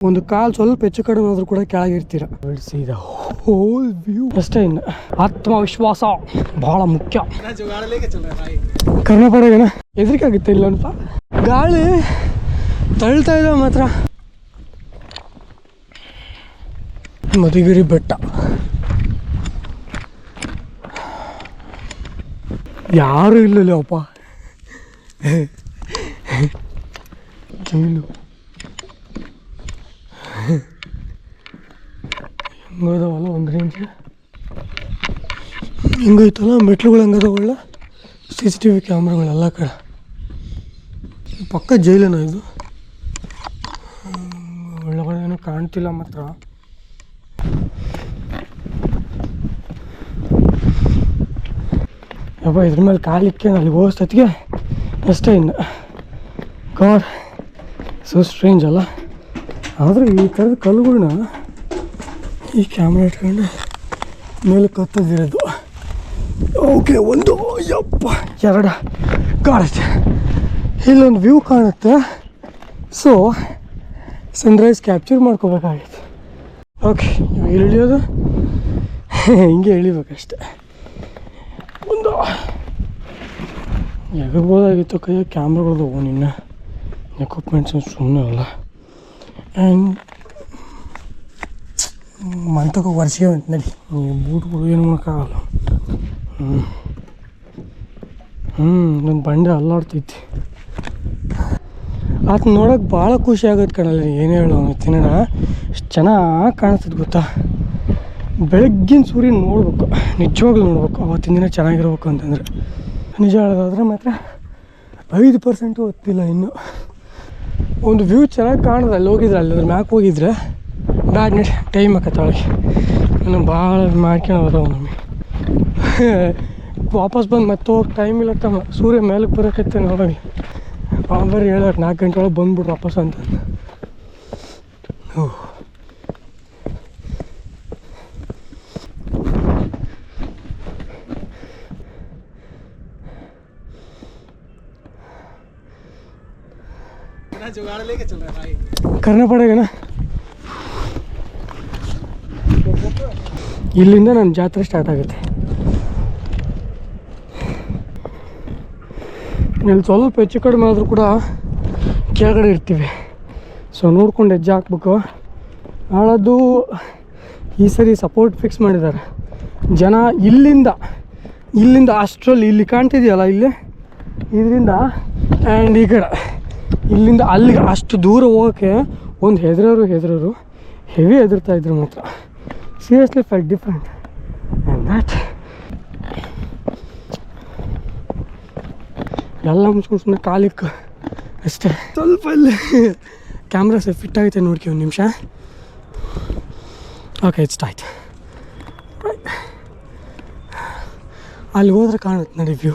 ಒಂದು ಕಾಲ್ ಸ್ವಲ್ಪ ಹೆಚ್ಚು ಕಡಿಮೆ ಆದ್ರೂ ಕೂಡ ಕೆಳಗಿರ್ತೀರ ಹೋಲ್ ವ್ಯೂ ಅಷ್ಟೇ ಇನ್ನು. ಆತ್ಮವಿಶ್ವಾಸ ಬಹಳ ಮುಖ್ಯ. ಕರ್ನಾಟಕ ಹೆದರಿಕೆ ಆಗುತ್ತೆ ಇಲ್ಲ ಅನ್ಪ ಗಾಳಿ ತಳ್ತಾ ಇದ್ದಾವೆ ಮಾತ್ರ. ಮಧುಗಿರಿ ಬೆಟ್ಟ. ಯಾರು ಇಲ್ಲಲ್ಲ ಅಪ್ಪ? ಜೈಲು ಹೆಂಗದವಲ್ಲ ಒಂದು ರೇಂಜ್ ಹಿಂಗೈತಲ್ಲ ಮೆಟ್ಲುಗಳು ಹೆಂಗದವಲ್ಲ ಸಿ ಸಿ ಟಿ ವಿ ಕ್ಯಾಮ್ರಾಗಳೆಲ್ಲ ಕಡೆ. ಪಕ್ಕ ಜೈಲೇನ ಇದು? ಒಳಗಡೆ ಕಾಣ್ತಿಲ್ಲ ಮಾತ್ರ. ಯಪ್ಪ, ಇದ್ರ ಮೇಲೆ ಕಾಲಿಕ್ಕೆ ಅಲ್ಲಿ ಹೋಗೋಷ್ಟೊತ್ತಿಗೆ ಅಷ್ಟೇ ಇನ್ನು ಗಾಡ್ ಸೊ ಸ್ಟ್ರೇಂಜ್ ಅಲ್ಲ? ಆದರೆ ಈ ಥರದ ಕಲ್ಲುಗಳನ್ನ ಈ ಕ್ಯಾಮ್ರಾ ಇಟ್ಕೊಂಡು ಮೇಲೆ ಕತ್ತದಿರೋದು ಓಕೆ, ಒಂದು, ಯಪ್ಪ, ಎರಡ, ಕಾಣುತ್ತೆ. ಇಲ್ಲೊಂದು ವ್ಯೂ ಕಾಣುತ್ತೆ. ಸೊ ಸನ್ರೈಸ್ ಕ್ಯಾಪ್ಚರ್ ಮಾಡ್ಕೋಬೇಕಾಗಿತ್ತು. ಓಕೆ ಇಳಿಯೋದು? ಹಿಂಗೆ ಇಳಿಬೇಕಷ್ಟೆ. ಒಂದು. ಎಗರ್ಬೋದಾಗಿತ್ತು ಕೈಯ ಕ್ಯಾಮ್ರಾಗಳದು ನಿನ್ನ? ಎಕ್ವಿಪ್ಮೆಂಟ್ಸ್ ಸುಮ್ಮನೆ ಅಲ್ಲ. ನಡಿ. ಈ ಬೂಟ್ಗಳು ಏನು ಮಾಡೋಕ್ಕಾಗಲ್ಲ ಹ್ಞೂ ಹ್ಞೂ ನನ್ನ ಬಂಡೆ ಅಲ್ಲಾಡ್ತೈತಿ. ಆತ ನೋಡೋಕೆ ಭಾಳ ಖುಷಿ ಆಗುತ್ತೆ ಕಣಲ್ಲ ಏನು ಹೇಳೋ ತಿನ್ನೋಣ ಎಷ್ಟು ಚೆನ್ನಾಗಿ ಕಾಣಿಸ್ತದೆ ಗೊತ್ತಾ? ಬೆಳಗ್ಗಿನ ಸೂರ್ಯನ ನೋಡ್ಬೇಕು. ನಿಜವಾಗ್ಲೂ ನೋಡ್ಬೇಕು. ಅವತ್ತಿನ ದಿನ ಚೆನ್ನಾಗಿರ್ಬೇಕು ಅಂತಂದರೆ. ನಿಜ ಹೇಳೋದಾದ್ರೆ ಮಾತ್ರ ಐದು ಪರ್ಸೆಂಟು ಹೊತ್ತಿಲ್ಲ ಇನ್ನು. ಒಂದು ವ್ಯೂ ಚೆನ್ನಾಗಿ ಕಾಣದ ಅಲ್ಲಿ ಹೋಗಿದ್ರೆ, ಅಲ್ಲಿ ಅದ್ರ ಮ್ಯಾಕ್ ಹೋಗಿದ್ರೆ ಬ್ಯಾಡ್ ನೆಟ್ ಟೈಮ್ ಒಳಗೆ. ನಾನು ಭಾಳ ಮಾಡ್ಕೊಂಡು ನಮಗೆ. ವಾಪಸ್ ಬಂದು ಮತ್ತೆ ಹೋಗಿ ಟೈಮ್ ಇಲ್ಲ ತಮ್ಮ. ಸೂರ್ಯ ಮೇಲಕ್ಕೆ ಬರೋಕತ್ತೆ ನೋಡೋಣ ಅವ ಬರೀ ಹೇಳೋಕೆ ನಾಲ್ಕು ಗಂಟೆ ಒಳಗೆ ಬಂದ್ಬಿಟ್ರು ವಾಪಸ್ ಅಂತ. ಓಹ್. जुगाड़ लेके चल रहा है भाई करना पड़ेगा ना ಇಲ್ಲಿಂದ ನನ್ನ ಜಾತ್ರೆ ಸ್ಟಾರ್ಟ್ ಆಗುತ್ತೆ ಇಲ್ಲಿ ಸ್ವಲ್ಪ ಹೆಚ್ಚು ಕಡಿಮೆ ಆದರೂ ಕೂಡ ಕೆಳಗಡೆ ಇರ್ತೀವಿ ಸೊ ನೋಡ್ಕೊಂಡು ಹೆಜ್ಜೆ ಹಾಕ್ಬೇಕು ನಾಳದ್ದು ಈ ಸರಿ ಸಪೋರ್ಟ್ ಫಿಕ್ಸ್ ಮಾಡಿದ್ದಾರೆ ಜನ ಇಲ್ಲಿಂದ ಇಲ್ಲಿಂದ ಅಷ್ಟರಲ್ಲಿ ಇಲ್ಲಿ ಕಾಣ್ತಿದೆಯಲ್ಲ ಇಲ್ಲಿ ಇದರಿಂದ ಆ್ಯಂಡ್ ಈ ಕಡೆ ಇಲ್ಲಿಂದ ಅಲ್ಲಿಗೆ ಅಷ್ಟು ದೂರ ಹೋಗೋಕ್ಕೆ ಒಂದು ಹೆದರೋರು ಹೆದರೋರು ಹೆವಿ ಹೆದರ್ತಾ ಇದ್ರು ಮಾತ್ರ. Seriously fight different and that ಎಲ್ಲ ಮುಚ್ಕೊಂಡು ಸುಮ್ಮನೆ ಕಾಲಿಕ್ಕು ಅಷ್ಟೇ. ಸ್ವಲ್ಪ ಇಲ್ಲಿ ಕ್ಯಾಮ್ರಾ ಸಹ ಫಿಟ್ ಆಗುತ್ತೆ ನೋಡಿ ಒಂದು ನಿಮಿಷ. ಓಕೆ ಇಷ್ಟ ಆಯ್ತು ಅಲ್ಲಿ ಹೋದ್ರೆ ಕಾಣುತ್ತೆ ನಡಿ ವ್ಯೂ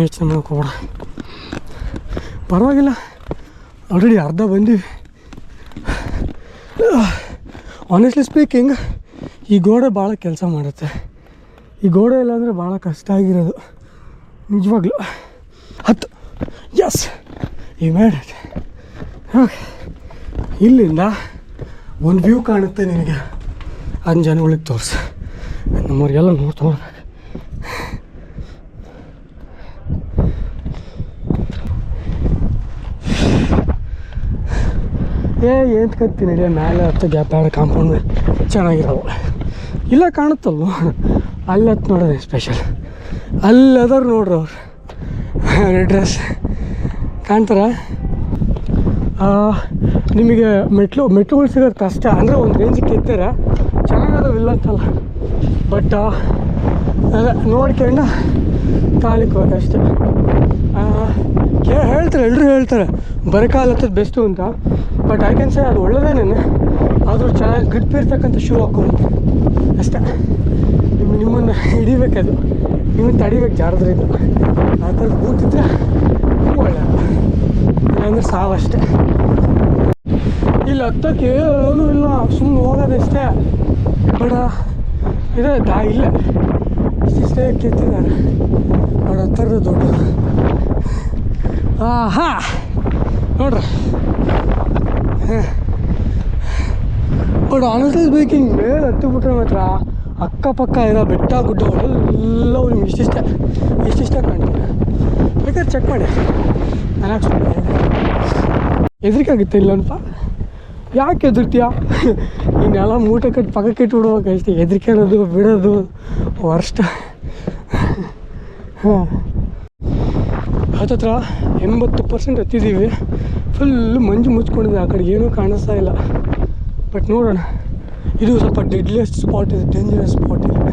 ಯೋಚನೆ ಮಾಡೋಕೆ ಹೋಗೋಣ ಪರವಾಗಿಲ್ಲ. ಆಲ್ರೆಡಿ ಅರ್ಧ ಬಂದೀವಿ. ಆನೆಸ್ಟ್ಲಿ ಸ್ಪೀಕಿಂಗ್ ಈ ಗೋಡೆ ಭಾಳ ಕೆಲಸ ಮಾಡುತ್ತೆ. ಈ ಗೋಡೆ ಇಲ್ಲಾಂದರೆ ಭಾಳ ಕಷ್ಟ ಆಗಿರೋದು. ನಿಜವಾಗ್ಲೂ. ಹತ್ತು. ಎಸ್ ಈ ಮೇಡ್ ಇಲ್ಲಿಂದ ಒಂದು ವ್ಯೂ ಕಾಣುತ್ತೆ ನಿನಗೆ. ಅದನ್ನ ಜನಗಳಿಗೆ ತೋರಿಸು. ನಮ್ಮವ್ರಿಗೆಲ್ಲ ನೋಡ್ತಾ ಹೋಗ್ಬೇಕು ಏ, ಏನು ಕತ್ತೀನಿ ನಡಿಯ ಮೇಲೆ ಹತ್ತು ಗ್ಯಾಪ್ ಎರಡು ಕಾಂಪೌಂಡ್ ಚೆನ್ನಾಗಿರೋವು ಇಲ್ಲ ಕಾಣುತ್ತಲ್ವ? ಅಲ್ಲಿ ಹತ್ತು ನೋಡೋದು ಸ್ಪೆಷಲ್ ಅಲ್ಲದವ್ರು ನೋಡ್ರಿ ಅವ್ರು. ಡ್ರೆಸ್ ಕಾಣ್ತಾರ? ನಿಮಗೆ ಮೆಟ್ಲು, ಮೆಟ್ಲುಗಳು ಸಿಗೋದು ಕಷ್ಟ ಅಂದರೆ ಒಂದು ರೇಂಜಿಗೆ ಕೆತ್ತಾರೆ. ಚೆನ್ನಾಗದವಿಲ್ಲ ಅಂತಲ್ಲ. ಬಟ್ ನೋಡ್ಕೊಂಡು ಕಾಲಿಗೆ ಹೋಗಷ್ಟೆ ಹೇಳ್ತಾರೆ ಎಲ್ಲರೂ ಹೇಳ್ತಾರೆ. ಬರಕಾಲ ಹತ್ತದ ಬೆಸ್ಟು ಅಂತ ಬಟ್ ಐ ಕ್ಯಾನ್ ಸೇ ಅದು ಒಳ್ಳೆದೇನೆ ಆದರೂ ಚೆನ್ನಾಗಿ ಗ್ರಿಪ್ ಇರ್ತಕ್ಕಂಥ ಶೂ ಹಾಕೊಂಡು ಅಷ್ಟೇ. ನಿಮ್ಮ ನಿಮ್ಮನ್ನು ಹಿಡಿಬೇಕದು. ನಿಮ್ಮನ್ನು ತಡಿಬೇಕು ಜಾರದ್ರಿಂದ. ಆ ಥರ ಕೂತಿದ್ರೆ ಒಳ್ಳೆಯದು ಇಲ್ಲಾಂದ್ರೆ ಸಾವಷ್ಟೇ ಇಲ್ಲಿ, ಹತ್ತಕ್ಕೆ ಏನೂ ಇಲ್ಲ. ಸುಮ್ಮನೆ ಹೋಗೋದಷ್ಟೇ ಬಡ. ಇದೆ ದಾ ಇಲ್ಲ. ಇಷ್ಟೇ ಕೆತ್ತಿದ್ದಾರೆ ಬಡ ಹತ್ತಿರದ ದೊಡ್ಡ ಆಹಾ! ನೋಡ್ರಿ. ಬಟ್ ಆನೆಸ್ಟ್ಲಿ ಸ್ಪೀಕಿಂಗ್ ಮೇಲೆ ಹತ್ತಿಬಿಟ್ರೆ ಮಾತ್ರ ಅಕ್ಕಪಕ್ಕ ಇರೋ ಬೆಟ್ಟ ಗುಡ್ಡಗಳೆಲ್ಲವೂ ನಿಮ್ಗೆ ಇಷ್ಟಿಷ್ಟೇ ಇಷ್ಟಿಷ್ಟೇ ಕಾಣ್ತದೆ ಬೇಕಾದ್ರೆ ಚೆಕ್ ಮಾಡಿ ನಾನು ಸುಮ್ಮನೆ ಹೆದರಿಕೆ ಆಗುತ್ತೆ ಇಲ್ಲೊಂದಪ್ಪ ಯಾಕೆ ಹೆದರ್ತೀಯ ಇನ್ನೆಲ್ಲ ಮೂಟೆ ಕಟ್ಟಿ ಪಕ್ಕಕ್ಕೆ ಇಟ್ಟು ಅಷ್ಟೇ ಹೆದರಿಕೆ ಅನ್ನೋದು ಬಿಡೋದು ವರ್ಷ ಹಾಂ ಹತ್ತತ್ರ ಎಂಬತ್ತು ಪರ್ಸೆಂಟ್ ಹತ್ತಿದ್ದೀವಿ. ಫುಲ್ ಮಂಜು ಮುಚ್ಕೊಂಡಿದೆ. ಆ ಕಡೆ ಏನೂ ಕಾಣಿಸ್ತಾ ಇಲ್ಲ. ಬಟ್ ನೋಡೋಣ. ಇದು ಸ್ವಲ್ಪ ಡೆಡ್ಲಿಯಸ್ಟ್ ಸ್ಪಾಟ್ ಇದೆ ಡೇಂಜರಸ್ ಸ್ಪಾಟ್ ಇದೆ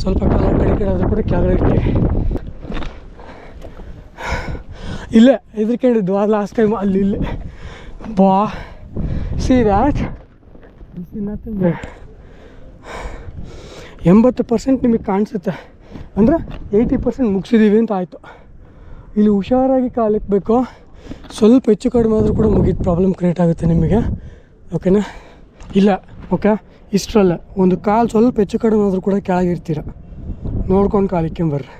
ಸ್ವಲ್ಪ ಕಾಲ ಕಡೆ ಕಡೆ ಆದರೂ ಕೂಡ ಕೆಳಗಡೆ ಇರ್ತೀವಿ ಇಲ್ಲೇ ಹೆದರ್ಕೊಂಡಿದ್ದು. ಅದು ಲಾಸ್ಟ್ ಟೈಮ್ ಅಲ್ಲಿ ಇಲ್ಲಿ. ಬಾ. ಸಿ ದ್ಯಾಟ್ ಎಂಬತ್ತು ಪರ್ಸೆಂಟ್ ನಿಮಗೆ ಕಾಣಿಸುತ್ತೆ. ಅಂದರೆ ಏಯ್ಟಿ ಪರ್ಸೆಂಟ್ ಮುಗಿಸಿದ್ದೀವಿ ಅಂತ ಆಯಿತು. ಇಲ್ಲಿ ಹುಷಾರಾಗಿ ಕಾಲಿಕ್ಬೇಕು ಸ್ವಲ್ಪ ಹೆಚ್ಚು ಕಡಿಮೆ ಆದರೂ ಕೂಡ ಮುಗಿದ ಪ್ರಾಬ್ಲಮ್ ಕ್ರಿಯೇಟ್ ಆಗುತ್ತೆ ನಿಮಗೆ. ಓಕೆನಾ ಇಲ್ಲ ಓಕೆ ಇಷ್ಟರಲ್ಲ, ಒಂದು ಕಾಲು ಸ್ವಲ್ಪ ಹೆಚ್ಚು ಕಡಿಮೆ ಆದರೂ ಕೂಡ ಕೆಳಗಿರ್ತೀರ ನೋಡ್ಕೊಂಡು ಕಾಲಿಕ್ಕೊಂಬರ್ರಿ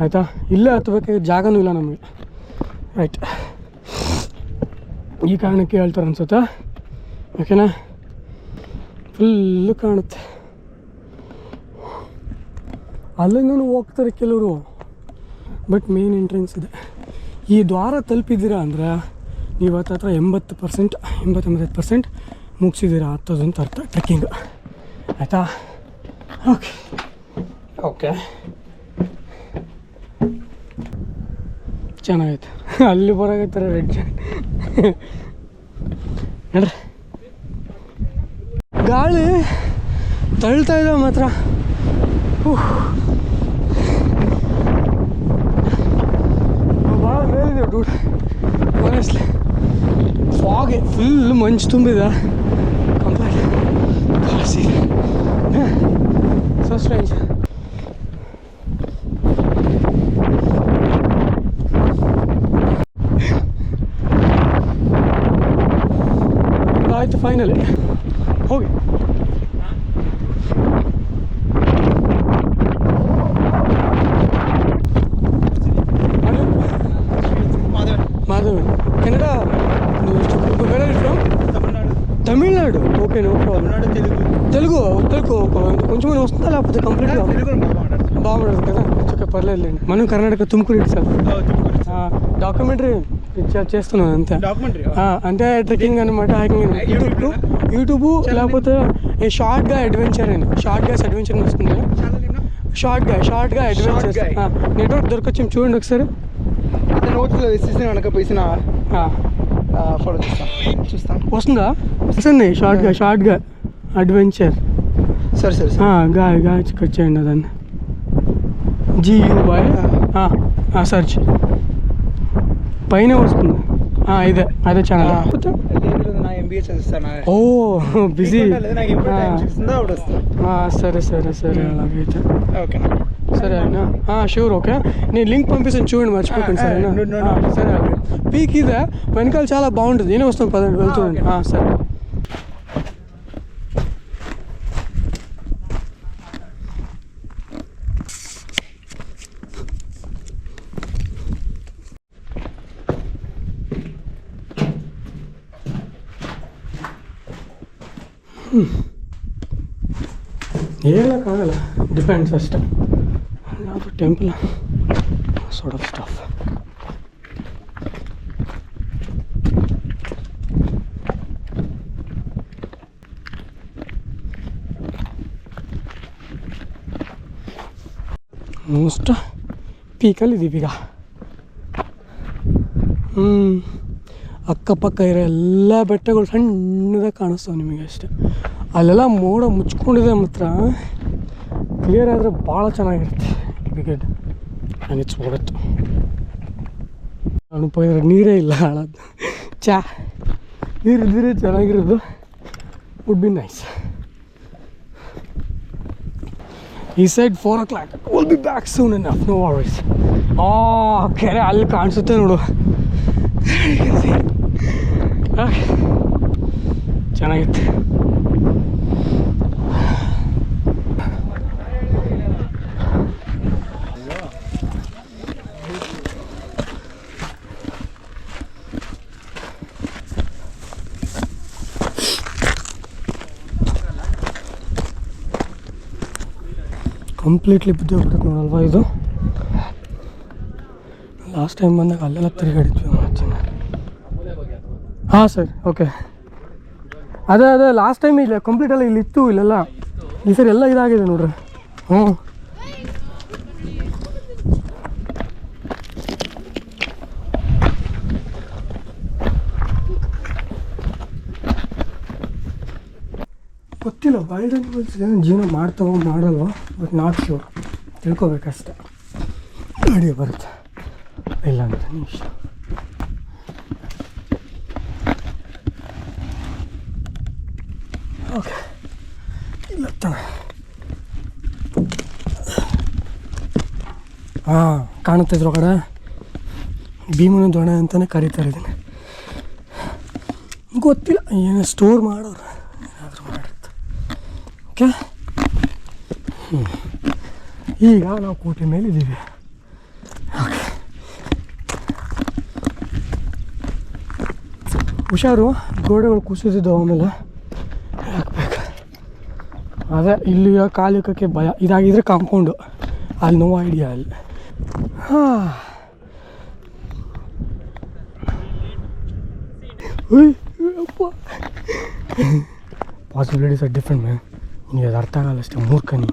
ಆಯಿತಾ? ಇಲ್ಲೇ ಹತ್ಬೇಕಾದ್ರೆ ಜಾಗನೂ ಇಲ್ಲ ನಮಗೆ. ರೈಟ್ ಈ ಕಾರಣಕ್ಕೆ ಹೇಳ್ತಾರೆ ಅನ್ಸುತ್ತಾ? ಓಕೆನಾ ಫುಲ್ಲು ಕಾಣುತ್ತೆ. ಅಲ್ಲಿಂದನೂ ಹೋಗ್ತಾರೆ ಕೆಲವರು. ಬಟ್ ಮೇನ್ ಎಂಟ್ರೆನ್ಸ್ ಇದೆ. ಈ ದ್ವಾರ ತಲುಪಿದ್ದೀರಾ ಅಂದರೆ ನೀವು ಹತ್ರ ಎಂಬತ್ತು ಪರ್ಸೆಂಟ್, ಎಂಬತ್ತೊಂಬತ್ತೈದು ಪರ್ಸೆಂಟ್ ಮುಗಿಸಿದ್ದೀರಾ ಅಂತ ಅರ್ಥ, ಟ್ರೆಕ್ಕಿಂಗ್. ಆಯಿತಾ? ಓಕೆ. ಓಕೆ. ಚೆನ್ನಾಗೈತೆ. ಅಲ್ಲಿ ಬರಾಗೈತಾರೆ ರೆಡ್ ನೋಡ್ರಿ. ಗಾಳಿ ತಳ್ತಾ ಇದ್ದಾವೆ ಮಾತ್ರ. ಭಾಳ ಮೇಲಿದೆ ಡೂಡ್ ಆನೆಸ್ಟ್ಲಿ ಫಾಗೆ ಫುಲ್ ಮಂಜು ತುಂಬಿದೆ ಕಂಪ್ಲೀಟ್ ಕಾಸಿ ಸೊ ಸ್ಟ್ರೇಂಜ್ ಆಯಿತು ಫೈನಲಿ ఓకే పర్లేదులేండి మనం కర్ణాటక తుమ్కూరు ఇటు సార్. డాక్యుమెంటరీ చేస్తున్నాను అంతే. అంటే ట్రెక్కింగ్ అనమాట హైకింగ్ యూట్యూబ్ యూట్యూబ్ లేకపోతే షార్ట్గా అడ్వెంచర్ అని. షార్ట్ గ్యాస్ అడ్వెంచర్ వస్తుంది షార్ట్గా షార్ట్గా అడ్వెంచర్. నెట్వర్క్ దొరకొచ్చి చూడండి ఒకసారి. నోట్స్లో వేసేసి వెనక పోసిన ఆ, ఫోటో చూస్తాను చూస్తాను వస్తుందా? వస్తుంది. షార్ట్గా షార్ట్గా అడ్వెంచర్. సరే సరే సరే. గా గా వచ్చేయండి దాన్ని జియూవై సర్చ్ పైన వస్తుంది. ఇదే అదే ఛానల్ ఓ బిజీ సరే సరే సరే అలాగైతే. ఓకేనా సరే అన్న. Sure okay. నేను లింక్ పంపిస్తాను చూడండి మర్చిపోకండి సరేనా. ఆ, సరే అలాగే పీక్ ఇదే వెనకాల చాలా బాగుంటుంది. నేనే వస్తాను పదండి. ఆ, సరే. ಹೇಳೋಕ್ಕಾಗಲ್ಲ ಡಿಪೆಂಡ್ಸ್ ಅಷ್ಟೇ ಯಾವುದು temple sort of stuff most ಪೀಕಲ್ಲಿ ಇದ್ದೀವಿ ಈಗ ಹ್ಞೂ ಅಕ್ಕಪಕ್ಕ ಇರೋ ಎಲ್ಲ ಬೆಟ್ಟಗಳು ಸಣ್ಣದಾಗಿ ಕಾಣಿಸ್ತವೆ ನಿಮಗೆ ಅಷ್ಟೇ. ಅಲ್ಲೆಲ್ಲ ಮೋಡ ಮುಚ್ಕೊಂಡಿದೆ ಮಾತ್ರ. ಕ್ಲಿಯರ್ ಆದರೆ ಭಾಳ ಚೆನ್ನಾಗಿರುತ್ತೆ ಕ್ರಿಕೆಟ್ ಆ್ಯಂಡ್ ಇಟ್ಸ್ ವರ್ತ್ ನಾನು ಇದ್ರೆ ನೀರೇ ಇಲ್ಲ ಹಾಳದ್ದು ಚಾ ನೀರು ಇದ್ದೀರಿ ಚೆನ್ನಾಗಿರೋದು. ವುಡ್ ಬಿ ನೈಸ್ ಈ side four o'clock will be back soon enough no worries ಆ ಕೆರೆ ಅಲ್ಲಿ ಕಾಣಿಸುತ್ತೆ ನೋಡು. ಚೆನ್ನಾಗಿತ್ತು. ಕಂಪ್ಲೀಟ್ಲಿ ಬಿದ್ದು ಹೋಗ್ಬಿಟ್ಟು ನೋಡಲ್ವಾ ಇದು? ಲಾಸ್ಟ್ ಟೈಮ್ ಬಂದಾಗ ಅಲ್ಲೆಲ್ಲ ತಿರುಗಾಡಿದ್ವಿ ಹಾಂ, ಸರ್ ಓಕೆ ಅದೇ ಅದೇ ಲಾಸ್ಟ್ ಟೈಮ್ ಇಲ್ಲ ಕಂಪ್ಲೀಟ್ ಎಲ್ಲ ಇಲ್ಲಿ ಇತ್ತು ಇಲ್ಲೆಲ್ಲ. ಈ ಸರಿ ಎಲ್ಲ ಇದಾಗಿದೆ ನೋಡ್ರಿ. ಹ್ಞೂ ಗೊತ್ತಿಲ್ಲ ವೈಲ್ಡ್ ಅನಿಮಲ್ಸ್ ಜೀವನ ಮಾಡ್ತಾವೋ ಮಾಡಲ್ವೋ ಬಟ್ ನಾಟ್ ಶ್ಯೂರ್ ತಿಳ್ಕೊಬೇಕಷ್ಟೆ. ಮಾಡಿ ಬರುತ್ತೆ. ಇಲ್ಲ ಅಂತ ನಿಮಿಷ ಓಕೆ ಇಲ್ಲ ಹಾಂ ಕಾಣುತ್ತೆ ಇದ್ರೊಳಗಡೆ ಭೀಮನ ದೊಣೆ ಅಂತಲೇ ಕರೀತಾರೆ ಇದನ್ನು ಗೊತ್ತಿಲ್ಲ, ಏನು ಸ್ಟೋರ್ ಮಾಡೋರು. ಓಕೆ ಈಗ ನಾವು ಕೋಟೆ ಮೇಲೆ ಇದ್ದೀವಿ. ಓಕೆ. ಹುಷಾರು ಗೋಡೆಗಳು ಕುಸಿದಿದ್ದವು ಆಮೇಲೆ. ಹಾಕ್ಬೇಕು. ಅದೇ ಇಲ್ಲಿ ಕಾಲು ಇಕ್ಕಕ್ಕೆ ಭಯ ಇದಾಗಿದ್ರೆ ಕಾಂಪೌಂಡು. ಅಲ್ಲಿ ನೋ ಐಡಿಯಾ ಅಲ್ಲಿ ಹಾಂ. ಪಾಸಿಬಿಲಿಟೀಸ್ ಆರ್ ಡಿಫ್ರೆಂಟ್ ಮ್ಯಾಮ್ ನಿನಗೆ ಅದು ಅರ್ಥ ಆಗಲ್ಲ ಅಷ್ಟೇ, ಮೂರ್ಖನಿ.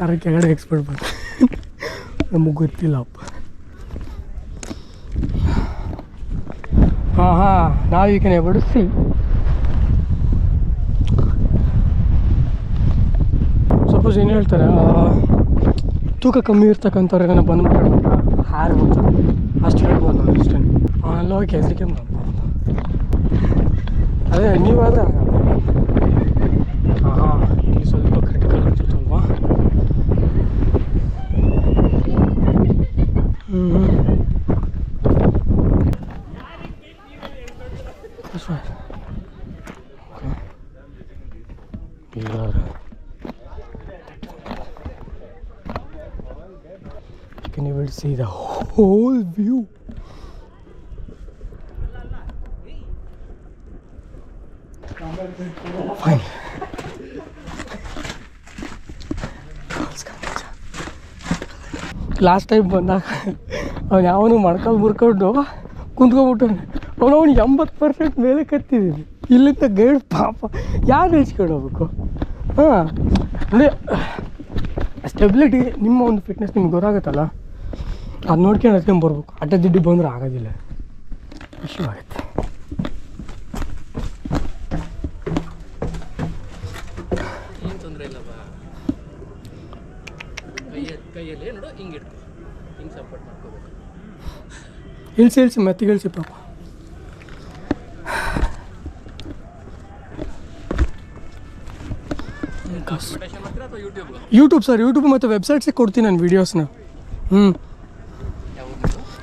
ಅದ್ರ ಕೆಳಗಡೆ ಎಕ್ಸ್ಪರ್ಟ್ ಬಂದು ನಮಗೆ ಗೊತ್ತಿಲ್ಲ ಅಪ್ಪ. ಹಾಂ ಹಾಂ ನಾವು ಈಗ can able to see suppose ಏನು ಹೇಳ್ತಾರೆ ತೂಕ ಕಮ್ಮಿ ಇರ್ತಕ್ಕಂಥವ್ರಿಗೆ ಬಂದ್ಬಿಟ್ರೆ ಹಾರ್ಬೋದು ಅಷ್ಟು ಹೇಳ್ಬೋದು ನಾನು ಅಷ್ಟೇ ಅವನೆಲ್ಲ ಹೋಗಿ ಹೆದರಿಕೆ ಮಾಡ್ಬೋದು ಅದೇ ನೀವಾದ್ರೆ whole view. Fine. Last time ಬಂದಾಗ ಅವ್ನು ಯಾವನು ಮಡ್ಕಲ್ ಮುರ್ಕೊಂಡು ಕುಂತ್ಕೊಂಡ್ಬಿಟ್ಟು ಅವನು. ಅವ್ನಿಗೆ ಎಂಬತ್ತು ಪರ್ಸೆಂಟ್ ಮೇಲೆ ಕತ್ತಿದ್ದೀನಿ ಇಲ್ಲಿಂದ ಗೈಡ್ ಪಾಪ. ಯಾರು ಇಳಿಸ್ಕೊಂಡು ಹೋಗ್ಬೇಕು? ಹಾಂ. ಅದೇ ಸ್ಟೆಬಿಲಿಟಿ ನಿಮ್ಮ ಒಂದು ಫಿಟ್ನೆಸ್ ನಿಮ್ಗೆ ಗೊತ್ತಾಗುತ್ತಲ್ಲ? ಅದು ನೋಡ್ಕೊಂಡು ಹತ್ಕೊಂಡು ಬರ್ಬೇಕು. ಅಡ್ಡ ದಿಡ್ಡಿ ಬಂದ್ರೆ ಆಗೋದಿಲ್ಲ. ಇಶ್ಯೂ ಆಗುತ್ತೆ ಇಳಿಸಿ ಇಳಿಸಿ ಮೆತ್ತಿಗೆ ಇಳಿಸಿ ಪಾಪ ಯೂಟ್ಯೂಬ್ ಸರ್ ಯೂಟ್ಯೂಬ್ ಮತ್ತು ವೆಬ್ಸೈಟ್ಸಿಗೆ ಕೊಡ್ತೀನಿ ನಾನು ವೀಡಿಯೋಸ್ನ ಹ್ಞೂ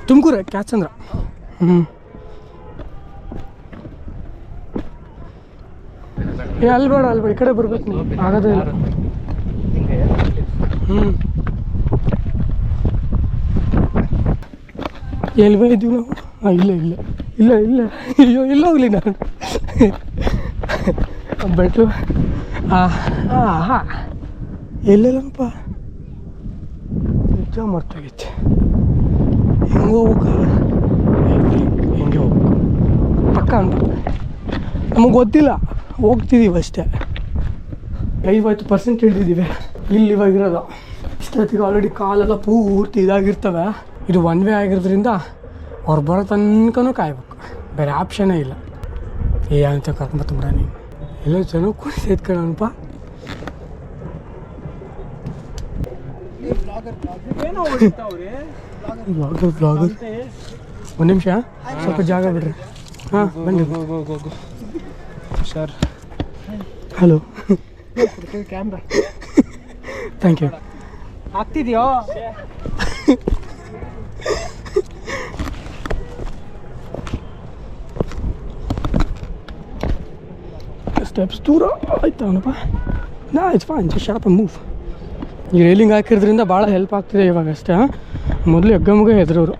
ತುಮಕೂರೇ, ಕ್ಯಾಚಂದ್ರ. ಹ್ಞೂ ಏ, ಅಲ್ಲಿ ಬೇಡ ಅಲ್ಲಿ ಬೇಡ. ಈ ಕಡೆ ಬರ್ಬೇಕು ನೀವು. ಆಗೋದೇ ಇಲ್ಲ. ಹ್ಞೂ ಎಲ್ಲಿ ಬಂದಿದ್ದೀವಿ ನಾವು? ಹಾಂ ಇಲ್ಲ ಇಲ್ಲ. ಇಲ್ಲ ಇಲ್ಲ. ಅಯ್ಯೋ, ಇಲ್ಲ ಹೋಗ್ಲಿ ನಾನು. ಬೆಟ್ಲು ಹಾಂ ಹಾಂ ಎಲ್ಲೆಲ್ಲಪ್ಪ? ನಿಜ ಮರ್ತೋಗಿತ್ತೆ ಹೆಂಗೆ ಹೆಂಗೆ ಹೋಗ್ಬೇಕು ಪಕ್ಕ ಅಂತ ನಮಗೆ ಗೊತ್ತಿಲ್ಲ ಹೋಗ್ತಿದ್ದೀವಿ ಅಷ್ಟೇ. ಐವತ್ತು ಪರ್ಸೆಂಟ್ ಹಿಡಿದಿದ್ದೀವಿ ಇಲ್ಲಿ ಇವಾಗ ಇರೋದು. ಇಷ್ಟೊತ್ತಿಗೆ ಆಲ್ರೆಡಿ ಕಾಲೆಲ್ಲ ಪೂರ್ತಿ ಇದಾಗಿರ್ತವೆ. ಇದು ಒನ್ ವೇ ಆಗಿರೋದ್ರಿಂದ ಅವ್ರು ಬರೋ ತನಕನೂ ಕಾಯ್ಬೇಕು. ಬೇರೆ ಆಪ್ಷನೇ ಇಲ್ಲ. ಏ, ಅಂತ ಕರ್ಕೊಂಬತ್ತಂಬಿಡ ನೀನು ಎಲ್ಲ ಜನ ಕೂಡ ಸೇತ್ಕೊಳ್ಳೋಣಪ್ಪ. ಬ್ಲಾಗರ್ ಬ್ಲಾಗರ್ ಒಂದು ನಿಮಿಷ ಸ್ವಲ್ಪ ಜಾಗ ಬಿಡ್ರಿ. ಹಾಂ ಬನ್ನಿ. Sir hello camera. Thank you ಆಗ್ತಿದ್ಯೋ steps ದೂರ. ಆಯ್ತವನಪ್ಪ ನಾ it's fine just shop move ಈ ರೈಲಿಂಗ್ ಹಾಕಿರೋದ್ರಿಂದ ಭಾಳ ಹೆಲ್ಪ್ ಆಗ್ತಿದೆ ಇವಾಗ ಅಷ್ಟೇ ಮೊದಲು ಎಗ್ಗಮ್ಗೆ ಹೆದ್ರೋರು.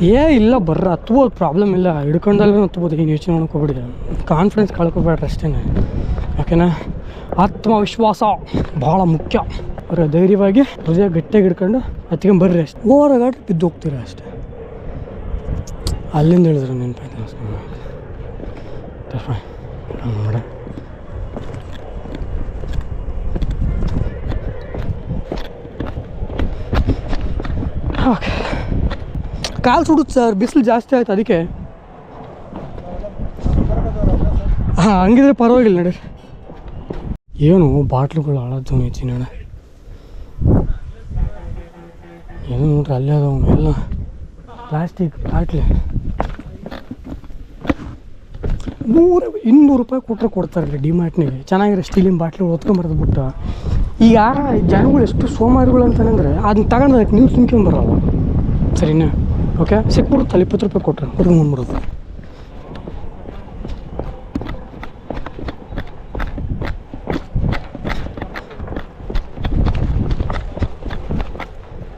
ಏ, ಇಲ್ಲ ಬರ್ರ, ಹತ್ಬೋದು ಪ್ರಾಬ್ಲಮ್ ಇಲ್ಲ. ಹಿಡ್ಕೊಂಡಲ್ಲೂ ಹತ್ಬೋದು. ಏನು ಯೋಚನೆ ಮಾಡ್ಕೋಬೇಡಿ ಕಾನ್ಫಿಡೆನ್ಸ್ ಕಳ್ಕೊಬೇಡ್ರಿ ಅಷ್ಟೇ ಓಕೆನಾ ಆತ್ಮವಿಶ್ವಾಸ ಭಾಳ ಮುಖ್ಯ. ಅವರ ಧೈರ್ಯವಾಗಿ, ಹೃದಯ ಗಟ್ಟಿಯಾಗಿ ಹಿಡ್ಕೊಂಡು ಹತ್ಕೊಂಡು ಬರ್ರಿ ಅಷ್ಟೇ. ಓವರಾಗಾಡ್ರಿ ಬಿದ್ದು ಹೋಗ್ತೀರ ಅಷ್ಟೇ. ಅಲ್ಲಿಂದ ಹೇಳಿದ್ರು ನೆನಪಾಯ್ತು ನೋಡ ಕಾಲು ಸುಡುತ್ತೆ ಸರ್, ಬಿಸಿಲು ಜಾಸ್ತಿ ಆಯ್ತು ಅದಕ್ಕೆ. ಹಾಂ, ಹಂಗಿದ್ರೆ ಪರವಾಗಿಲ್ಲ ನಡೀರಿ ಏನು, ಬಾಟ್ಲುಗಳು ಹಾಳಾದ್ದು ಹೆಚ್ಚಿನ ಏನು ನೋಡ್ರಿ, ಅಲ್ಲೇ ಅದಾವ ಎಲ್ಲ. ಪ್ಲಾಸ್ಟಿಕ್, ಬಾಟ್ಲಿ. ನೂರ, ಇನ್ನೂರು ರೂಪಾಯಿ ಕೊಟ್ಟರೆ ಕೊಡ್ತಾರಲ್ಲ ಡಿಮಾರ್ಟ್ನಿಗೆ ಚೆನ್ನಾಗಿರೋ ಸ್ಟೀಲಿನ ಬಾಟ್ಲಿ ಹೊತ್ಕೊಂಬರ್ದು ಬಿಟ್ಟು. ಈಗ ಜನಗಳು ಎಷ್ಟು ಸೋಮಾರಿಗಳು ಅಂತಂದ್ರೆ ಅದನ್ನ ತಗೊಂಡು ಅದಕ್ಕೆ ನೀರು ತುಂಬ್ಕೊಂಬರಲ್ಲ ಸರಿನಾ? ಓಕೆ ಸಿಕ್ಬಿಡುತ್ತಲ್ಲ, ಇಪ್ಪತ್ತು ರೂಪಾಯಿ ಕೊಟ್ಟರೆ ಹೊರ್ಕೊಂಬಂದ್ಬಿಡೋದು